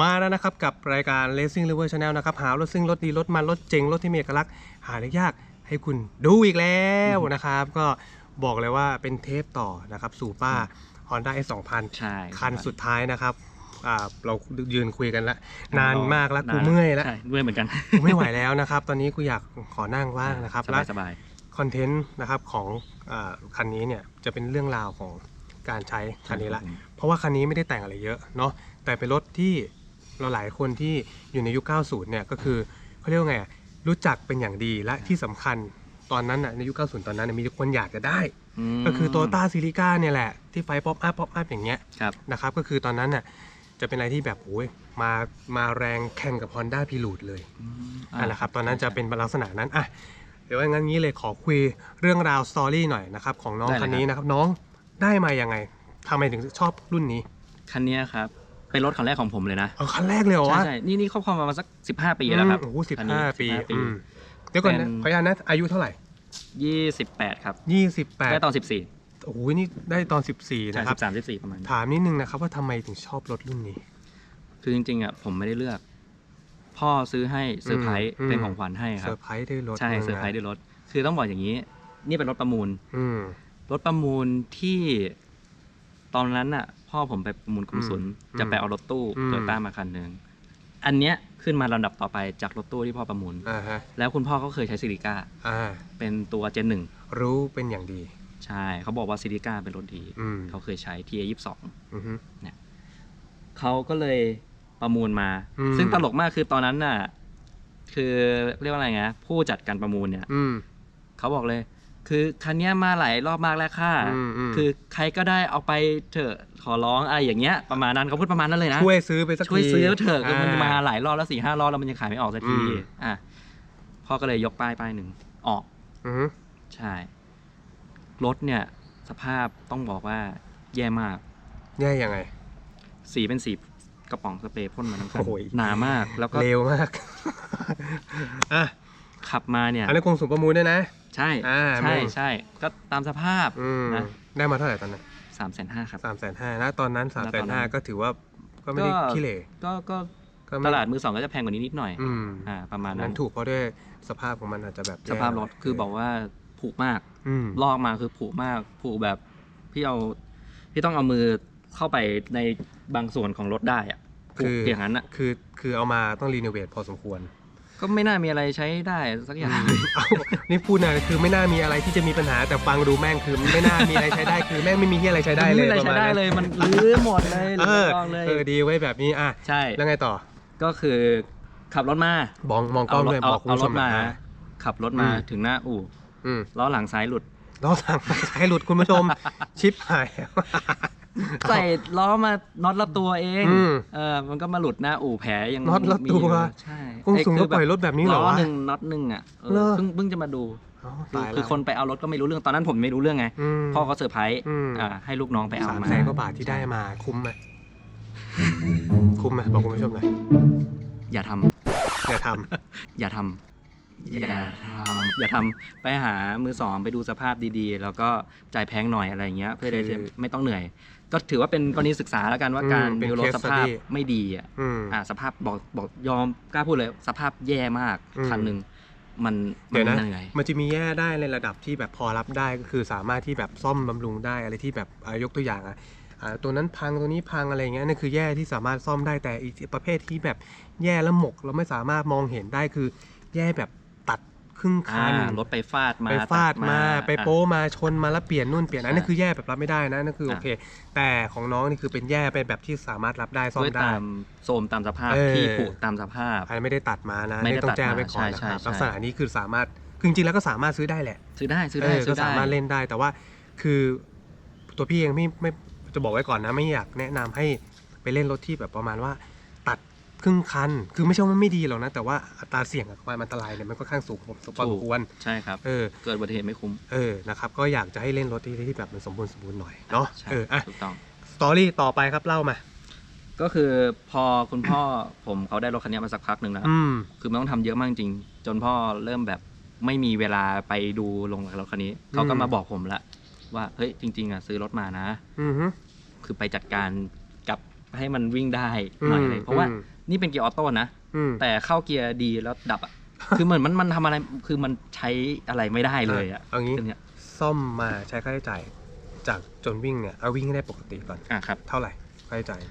มาแล้วนะครับกับรายการ Racing River Channel นะครับหารถซิ่งรถดีรถมันรถเจ๋งรถที่มีเอกลักษณ์หาได้ยากให้คุณดูอีกแล้วนะครับ ก็บอกเลยว่าเป็นเทปต่อนะครับสู่ป้า Honda S 2000ใช่คันสุดท้ายนะครับอ่าเรายืนคุยกันละนานมากแล้วนกูเมื่อยแล้วใช่เมื่อยเหมือนกันกูไม่ไหวแล้วนะครับ ตอนนี้กูอยากขอนั่งว่างนะครับสและบายสบายคอนเทนต์นะครับของอาคันนี้เนี่ยจะเป็นเรื่องราวของการใช้คันนี้ละ เพราะว่าคันนี้ไม่ได้แต่งอะไรเยอะเนาะแต่เป็นรถที่ เราหลายคนที่อยู่ในยุค 90 เนี่ยก็คือเขาเรียกว่าไงอะรู้จักเป็นอย่างดีและที่สำคัญตอนนั้นน่ะในยุค 90 ตอนนั้นนะมีคนอยากจะได้ มก็คือโตโยต้าซิลิก้าเนี่ยแหละที่ไฟป๊อปอัพป๊อปอัพอย่างเงี้ยครับ นะครับก็คือตอนนั้นน่ะจะเป็นอะไรที่แบบโอ้ยมามาแรงแข่งกับ Honda p i l o t เลยอ่านั่นแหละครับตอนนั้นจะเป็นลักษณะนั้นอะเดี๋ยวงั้นงี้เลยขอคุยเรื่องราวสตอรี่หน่อยนะครับของน้องได้เลย คันนี้นะครับน้องได้มายังไงทำไมถึงชอบรุ่นนี้ คันเนี้ยครับ เป็นรถคันแรกของผมเลยนะเอาคันแรกเลยเหรอใช่วะใช่นี่นี่ครอบครองมาประมาณสักสิบห้าปีแล้วครับ อืมโอ้โหสิบคันนี้ห้าปี15ปีอืมเดี๋ยวก่อนเป็นะน ขออนุญาตนะอายุเท่าไหร่ยี่สิบแปดครับยี่สิบแปดได้ตอนสิบสี่โอ้โหนี่ได้ตอนสิบสี่ใช่นะครับสิบสามสิบสี่ประมาณนี้ถามนิดนึงนะครับว่าทำไมถึงชอบรถรุ่นนี้ คือจริงๆอะผมไม่ได้เลือก พ่อซื้อให้เซอร์ไพรส์อืม เป็นของขวัญให้คเซรัอบ ร์ไพรส์ได้รถใช่เซอร์ไพรส์ด้วยรถ คือต้องบอกอย่างนี้ นี่เป็นรถประมูล อืมรถประมูลที่ตอนนั้นน่ะ พ่อผมไปประมูลกรมศุลอืมจะไปเอารถตู้อืมโตโยต้ามาคันหนึ่งอันเนี้ยขึ้นมาลำดับต่อไปจากรถตู้ที่พ่อประมูลอ่าฮะแล้วคุณพ่อก็เคยใช้ซิลิก้าอ่าเป็นตัวเจนหนึ่งรู้เป็นอย่างดี ใช่เขาบอกว่าซิลิก้าเป็นรถดีอืมเขาเคยใช้ TA ยี่สิบสองอือฮึเขาก็เลยประมูลมาอืมซึ่งตลกมากคือตอนนั้นน่ะ คือเรียกว่าอะไรไงผู้จัดการประมูลเนี่ยอืมเขาบอกเลย คือคันเนี้ยมาหลายรอบมากแล้วค่ะ อืมอืม คือใครก็ได้เอาไปเถอะขอร้องอะไรอย่างเงี้ยประมาณนั้นเขาพูดประมาณนั้นเลยนะ ช่วยซื้อไปสักที ช่วยซื้อเถอะคือมันมาอ่หลายรอบแล้วสี่ห้ารอบแล้วมันยังขายไม่ออกสักทีอืม อะพ่อก็เลยยกป้ายป้ายหนึ่งออก อือฮึใช่ รถเนี่ย สภาพต้องบอกว่าแย่มาก แย่ยังไง สีเป็นสีกระป๋องสเปรย์พ่นมาทั้งคันโอ้ย หนามากแล้วก็ เร็วมาก อะ ขับมาเนี่ยอันนี้คงสูงประมูลด้วยนะ ใช่อ่าใช่มึงใช่ก็ตามสภาพอืมนะได้มาเท่าไหร่ตอนนั้นสามแสนห้าครับสามแสนห้านะตอนนั้นสามณแสตนอนนั้ห้านก็ถือว่าก็ไม่ได้ก็ขี้เหร่ก็ก็ก็ไม่ตลาดมือสองก็จะแพงกว่านี้นิดหน่อยอืมอ่าประมาณนั้นั้นนถูกเพราะด้วยสภาพของมันอาจจะแบบสภาพรถแย่คือบอกว่าผุมากอืมลอกมาคือผุมากผุแบบพี่เอาพี่ต้องเอามือเข้าไปในบางส่วนของรถได้อะผุคืออย่างนั้นอะคือคือเอามาต้องรีโนเวทพอสมควร ก็ไม่น่ามีอะไรใช้ได้สักอย่าง เอานี่พูดนะคือไม่น่ามีอะไรที่จะมีปัญหาแต่ฟังดูแม่งคือไม่น่ามีอะไรใช้ได้คือแม่งไม่มีที่อะไรใช้ได้เลยไม่มีอะไรประใช้มาณได้นั้นเลยมันรื้อหมดเลยเออรื้อกองเลย เออดีไว้แบบนี้อะใช่ แล้วไงต่อก็คือขับรถมาบองมองกล้องด้วยเอาบอกคุณเอาผู้รชถมหน่มา อยอะขับรถมาอืม ถึงหน้าอู่อืมล้อหลังซ้ายหลุดล้อทางซ้ายหลุดคุณผู้ชม ชิปหาย ใส่ล้อมาน็อตละตัวเองอืมเออมันก็มาหลุดหน้าอู่แผลยังน็อตละมีตัว อยู่ใช่กงสูงไอ้ก็คือปล่อยรถแบบนี้เหรอล้อวะ หนึ่งน็อตหนึ่งอะเออเหรอ เพิ่งเพิ่งจะมาดูอ๋อคือตายคือแล้วคนไปเอารถก็ไม่รู้เรื่องตอนนั้นผมไม่รู้เรื่องไงอืมพ่อก็เซอร์ไพรส์อืมอ่าให้ลูกน้องไปเอาสามมาแสนกว่าบาทที่ได้มาคุ้มไหมคุ้มไหมบอกคุณผู้ชมหน่อยอย่าทำอย่าทอย่าทำอย่าทำอย่าทำไปหามือสองไปดูสภาพดีๆ แล้วก็จ่ายแพงหน่อยอะไรอย่างเงี้ย เพื่อที่จะไม่ต้องเหนื่อย ก็ถือว่าเป็นกรณีศึกษาแล้วกันว่าการดูรถสภาพไม่ดีอะำอืม อ่าสภาพบอกบอกยอมกล้าพูดเลยสภาพแย่มากอืม คันหนึ่งมันมัเดี๋ยวนะเหนื่อย มันจะมีแย่ได้ในระดับที่แบบพอรับได้ก็คือสามารถที่แบบซ่อมบำรุงได้อะไรที่แบบอ่ายกตัวอย่างอะอ่าตัวนั้นพังตัวนี้พังอะไรเงี้ยนั่นคือแย่ที่สามารถซ่อมได้แต่อีกประเภทที่แบบแย่แล้วหมกเราไม่สามารถมองเห็นได้คือแย่แบบตัด ครึ่งอ่าคันรถไปฟาดมาไปฟาดตัมาไปอะโป้มาชนมาแล้วเปลี่ยนนู่นเปลี่ยนอันนั้นใช่คือแย่แบบรับไม่ได้นะนั่นคือโอเค แต่ของน้องนี่คือเป็นแย่ไปแบบที่สามารถรับได้ซ่อมด้วยได้ตามโซมตามสภาพเออที่ผุตามสภาพอันนี้ไม่ได้ตัดมานะไม่ได้นี่ต้องแจ้งไว้ก่อนตัดมานะครับใช่ใช่ลักษณะนี้คือสามารถคือจริงๆแล้วก็สามารถซื้อได้แหละ ซื้อได้ซื้อเอได้อซื้ก็อได้สามารถเล่นได้แต่ว่าคือตัวพี่เองไม่ไม่จะบอกไว้ก่อนนะไม่อยากแนะนำให้ไปเล่นรถที่แบบประมาณว่าตัดค รึ่งคัน คือไม่ใช่ว่าไม่ดีหรอกนะ แต่ว่าอัตราเสี่ยงกับความอันตรายเนี่ยมันค่อนข้างสูงพอสมถูกควรใช่ครับเออเกิดอุบัติเหตุไม่คุ้มเออนะครับก็อยากจะให้เล่นรถที่ที่แบบมันสมบูรณ์สมบูรณ์หน่อยเนาะใช่เอออะถูกต้องสตอรี่ต่อไปครับเล่ามาก็คือพอคุณพ่อผมเขาได้รถคันนี้มาสักพักหนึ่งแล้วอืมคือมันต้องทำเยอะมากจริง จนพ่อเริ่มแบบไม่มีเวลาไปดูลงรถคันนี้ เขาก็มาบอกผมละว่าเฮ้ยจริง ๆอะซื้อรถมานะอือฮึคือไปจัดการกับ ให้มันวิ่งได้หน่อยอืมเลยเพราะว่าอืมนี่เป็นเกียร์ออโต้นะอืมแต่เข้าเกียร์ดีแล้วดับอะคือเหมือนมันมันทำอะไรคือมันใช้อะไรไม่ได้เลยอะเอางี้ตัวเนี้ยซ่อมมาใช้ค่าใช้จ่ายจากจนวิ่งเนี่ยเอาวิ่งให้ได้ปกติก่อนอะครับเท่าไหร่ค่าใช้จ่าย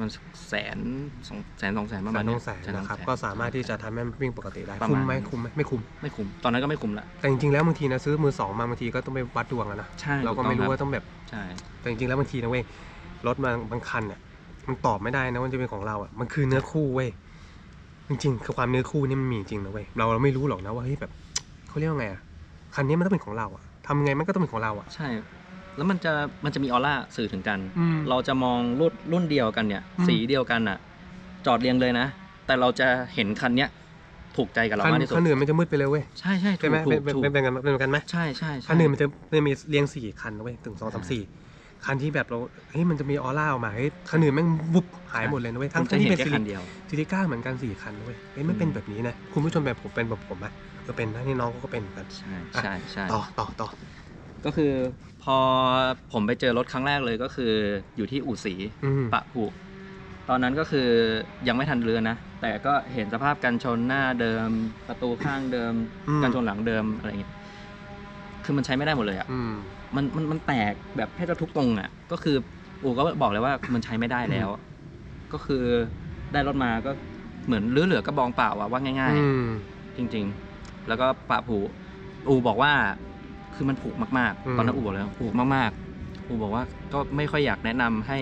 มันแสนสองแสนสองแสนประแสมาณนเนี้ต้อยงแสนแสนสองนะครับแสนก็สามารถที่จะทำให้มันวิ่งปกติได้ประคุ้มาณมไหมคุ้มไหมไม่คุ้มไม่คุ้มตอนนั้นก็ไม่คุ้มละแต่จริงๆแล้วบางทีนะซื้อมือสองมาบางทีก็ต้องไปวัดดวงอะนะใช่เราก็ไม่รู้ว่าต้องแบบใช่แต่จริงๆแล้วบางทีนะเว้ยรถบางบางคันเนี่ย มันตอบไม่ได้นะว่าจะเป็นของเราอะมันคือเนื้อคู่เว้ยจริงๆคือความเนื้อคู่นี่มันมีจริงนะเว้ยเราเราไม่รู้หรอกนะว่าเฮ้ยแบบเขาเรียกว่าไงอะคันนี้มันต้องเป็นของเราอะทำไงมันก็ต้องเป็นของเราอะใช่ แล้วมันจะมันจะมีออร่าสื่อถึงกัน อืม เราจะมองรุ่นรุ่นเดียวกันเนี่ย อืม สีเดียวกันอะ จอดเรียงเลยนะ แต่เราจะเห็นคันเนี้ยถูกใจกับเราคันมากที่สุดคันอื่นมันจะมืดไปเลยเว้ยใช่ใช่ถูใช่ไหมกถูเป็นกเป็นถูกเป็นเป็นกันเป็นกันไหมใช่ใช่ใช่คันอื่นมันจะมันจะมีเรียงสี่คันนะเว้ยถึงสองสามสี่ คันที่แบบเราเฮ้ยมันจะมีออร่าออกมาเฮ้ยคันอื่นแม่งวุบหายหมดเลยนะเว้ยผทั้งมจะที่เห็นเป็นแค่ซิคัลินเดียวซิลิก้าเหมือนกันสี่คันนะเว้ยเฮ้ยไม่เป็นแบบนี้นะคุณผู้ชมแบบผมเป็นแบบผมอะก็เป็นนะนี่น้องเขาก็เป็นเหมือนกันใช่ใช่ใช่ต่อต่อต่อก็คือพอผมไปเจอรถครั้งแรกเลยก็คืออยู่ที่อู่สีอืมปะผุตอนนั้นก็คือยังไม่ทันเรือนนะ แต่ก็เห็นสภาพกันชนหน้าเดิม ประตูข้างเดิมอืมกันชนหลังเดิมอะไรอย่างเงี้ยคือมันใช้ไม่ได้หมดเลยอะอื มมันมันมันแตกแบบแทบจะทุกตรงอะ ก็คืออูก็บอกเลยว่ามันใช้ไม่ได้แล้ว ก็คือได้รถมาก็เหมือนเหลือเหลือกระบองเปล่าอะว่าง่ายอืมๆจริง ๆ แล้วก็ปะผูอูบอกว่า คือมันผุมากอืมๆตอนนั้นอูบอกเลยว่าผุมากๆอูบอกว่าก็ไม่ค่อยอยากแนะนำให้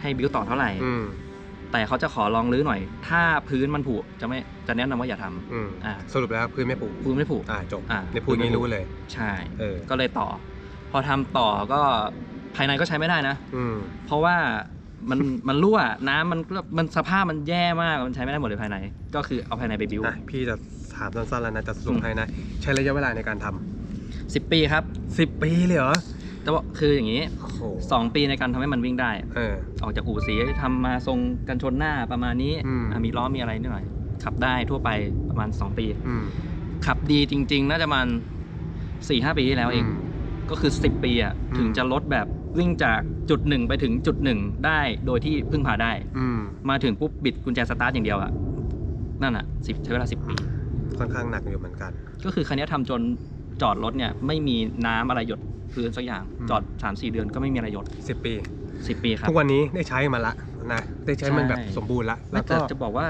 ให้บิวต่อเท่าไหร่อืมแต่เขาจะขอลองรื้อหน่อย ถ้าพื้นมันผุจะไม่จะแนะนำว่าอย่าทำอืมอ่าสรุปแล้วพื้นไม่ปูพื้นไม่ผุอ่าจบอ่าในพูดนี้รู้เลย ใช่เออก็เลยต่อ พอทำต่อก็ภายในก็ใช้ไม่ได้นะอืมเพราะว่ามันมันรั่วน้ำมันก็มันสภาพมันแย่มากมันใช้ไม่ได้หมดเลยภายใน ก็คือเอาภายในไปบิวอะพี่จะถามสั้นๆแล้วนะจะสรุปอืมให้นะใช้ระยะเวลาในการทสิบปีครับำสิบปีเลยเหรอแต่ว่าคืออย่างนี้โอ้โหสองปีในการทำให้มันวิ่งได้เออออกจากอู่สีทำมาทรงกันชนหน้าประมาณนี้อืมอะมีล้อมีอะไรนิดหน่อย ขับได้ทั่วไปประมาณ 2 ปีอืมขับดีจริง ๆ น่าจะประมันสี่ห้าปีที่แล้วเองม ก็คือ 10 ปีอะอืมถึงจะลดแบบวิ่งจากจุดหนึ่งไปถึงจุดหนึ่งได้โดยที่พึ่งพาได้ อืมมาถึงปุ๊บบิดกุญแจสตาร์ทอย่างเดียวอะนั่นอะสิบใช้เวลาสิบปี ค่อนข้างหนักอยู่เหมือนกัน ก็คือคันนี้ทำจนจอดรถเนี่ยไม่มีน้ำอะไรหยดพื้นสักอย่าง อืม จอด 3 4 เดือนก็ไม่มีอะไรหยดสิบปี 10 ปีครับ ทุกวันนี้ได้ใช้มันละนะได้ใช้มันใช่แบบสมบูรณ์ละแล้แล้ววก็ก็จะบอกว่า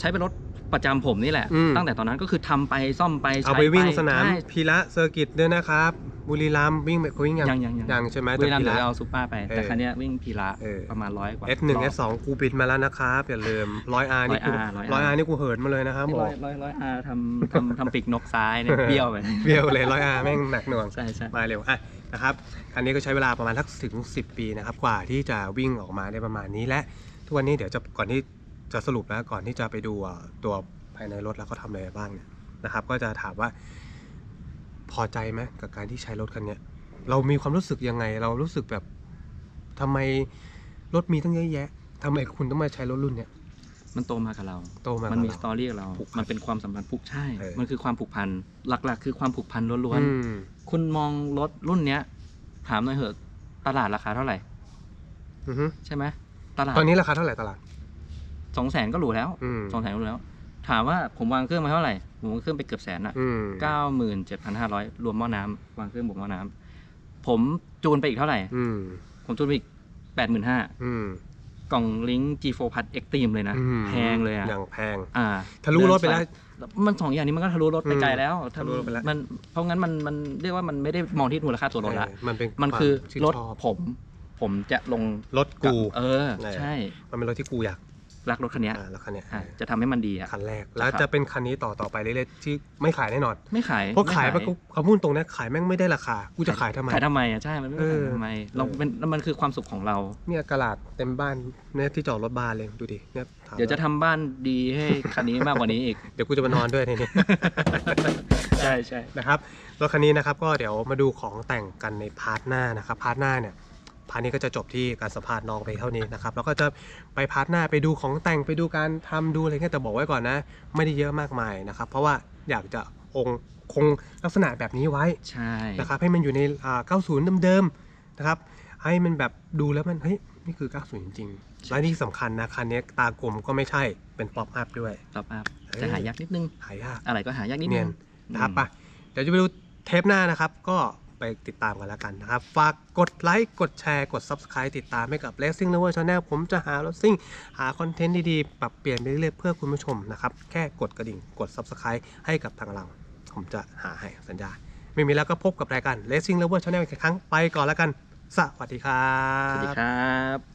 ใช้เป็นรถประจำผมนี่แหละ อืม ตั้งแต่ตอนนั้นก็คือทำไปซ่อมไปเอาใช้ไปวิ่งสนามใช่พีระเซอร์กิตด้วยนะครับ บุรีรัมย์วิ่งแบบวิ่งยังยังยังยัง ยังใช่ไหมเวลาแต่เดี๋พียวระเอาซูเปอร์ไป แต่เออคันเนี้ยวิ่งพีระเออ ประมาณร้อยกว่า S1 S2 กูบิดมาแล้วนะครับ อย่าลืมร้อยอาร์นี่กู 100R ร้อยอาร์นี่กูเหินมาเลยนะครับนี่บร้ออกยร้อยร้อยอาทำทำทำปีกนกซ้ายเนี่ยเบี้ยวไปเบี้ยวเลยร้อยอาร์แม่งหนักหน่วง ใช่ใช่ มาเร็วอะนะครับคันนี้ก็ใช้เวลาประมาณทักถึง 10 ปีนะครับ กว่าที่จะวิ่งออกมาได้ประมาณนี้และทุกวันนี้เดี๋ยวจะก่อนที่จะสรุปแล้วก่อนที่จะไปดูอะตัวภายในรถแล้วเขาทำอะไรบ้างเนี่ยนะครับ ก็จะถามว่า พอใจไหมกับการที่ใช้รถคันเนี้ยเรามีความรู้สึกยังไง เรารู้สึกแบบทำไมรถมีตั้งเยอะแยะทำไมคุณต้องมาใช้รถรุ่นเนี้ยมันโตมากับเรา โตมามัมันมีสตอรี่กับเราผูกพันมันเป็นความสัมพันธ์ผูกใช่เออมันคือความผูกพัน หลักๆ คือความผูกพันล้วนอืมๆคุณมองรถรุ่นเนี้ย ถามหน่อยเถอะ ตลาดราคาเท่าไหร่อือฮึใช่ไหมตลาด ตอนนี้ราคาเท่าไหร่ตลาด สองแสนก็หรูแล้วอืมสองแสนก็หรูแล้ว ถามว่าผมวางเครื่องมาเท่าไหร่ผมวางเครื่องไปเกือบแสนอะอืมเก้าหมื่นเจ็ดพันห้าร้อยรวมหม้อน้ำวางเครื่องบวกหม้อน้ำผมจูนไปอีกเท่าไหร่ อืมผมจูนไปอีกแปดหมื่นห้าอืมกล่องลิงก์ G4 Plus Extreme เลยนะ อืมแพงเลยอะอย่างแพง อ่าทะลุรถไปแล้ว มันสองอย่างนี้มันก็ทะลุรถไปไกลแล้วทะลุรถไปแล้ว มันเพราะงั้นมันมันเรียกว่ามันไม่ได้มองที่มูลค่าตัวรถละ เออมันเป็นมันคือวาชื่รถชอบผม ผมจะลงรถกูเออเออ ใช่ มันเป็นรถที่กูอยาก รักรถคันเนี้ยอ่าแล้วคันเนี้ยอะจะทำให้มันดีอะ คันแรก แล้วจะเป็นคันนี้ต่อต่อไปเรื่อยๆที่ไม่ขายแน่นอนไม่ขายเพราะขายไปไม่กูเขาพูดตรงนะขายแม่งไม่ได้ราคากูจะขายทำไม ขายทำไมอะใช่มันไม่เอขายอทำไมเราเป็นมันคือความสุขของเรา เนี่ยกระดาษเต็มบ้านเนี่ยที่จอดรถบานเลยดูดิเนี่ยถามเดี๋ยวจะทำบ้านดีให้คันนี้มากกว่านี้อีก เดี๋ยวกูจะมานอนด้วยทีนี้ ใช่ใช่นะครับรถคันนี้นะครับก็เดี๋ยวมาดูของแต่งกันในพาร์ทหน้านะครับพาร์ทหน้าเนี่ย พาร์ทนี้ก็จะจบที่การสัมภาษณ์น้องไปเท่านี้นะครับ แล้วก็จะไปพาร์ทหน้าไปดูของแต่งไปดูการทำดูอะไรเงี้ยแต่บอกไว้ก่อนนะ ไม่ได้เยอะมากมายนะครับ เพราะว่าอยากจะองค์คงลักษณะแบบนี้ไว้ใช่นะครับให้มันอยู่ในอ่า90 เดิมๆนะครับ ให้มันแบบดูแล้วมันเฮ้ยนี่คือ90จริงๆและที่สำคัญนะคันนี้ตากลมก็ไม่ใช่เป็นป๊อปอัพด้วยป๊อปอัพเออจะหายากนิดนึงหายากอะไรก็หายากนิดเนีนึยงนนะครับอืมไปะเดี๋ยวจะไปดูเทปหน้านะครับก็ ไปติดตามกันแล้วกันนะครับ ฝากกดไลค์กดแชร์กด Subscribe ติดตามให้กับ Racing Lover Channel ผมจะหารถซิ่งหาคอนเทนต์ดีๆ ปรับเปลี่ยนไปเรื่อยๆเพื่อคุณผู้ชมนะครับ แค่กดกระดิ่งกด Subscribe ให้กับทางเรา ผมจะหาให้สัญญา ไม่มีแล้วก็พบกับรายการ Racing Lover Channel อีกครั้งไปก่อนแล้วกัน สวัสดีครับ สวัสดีครับ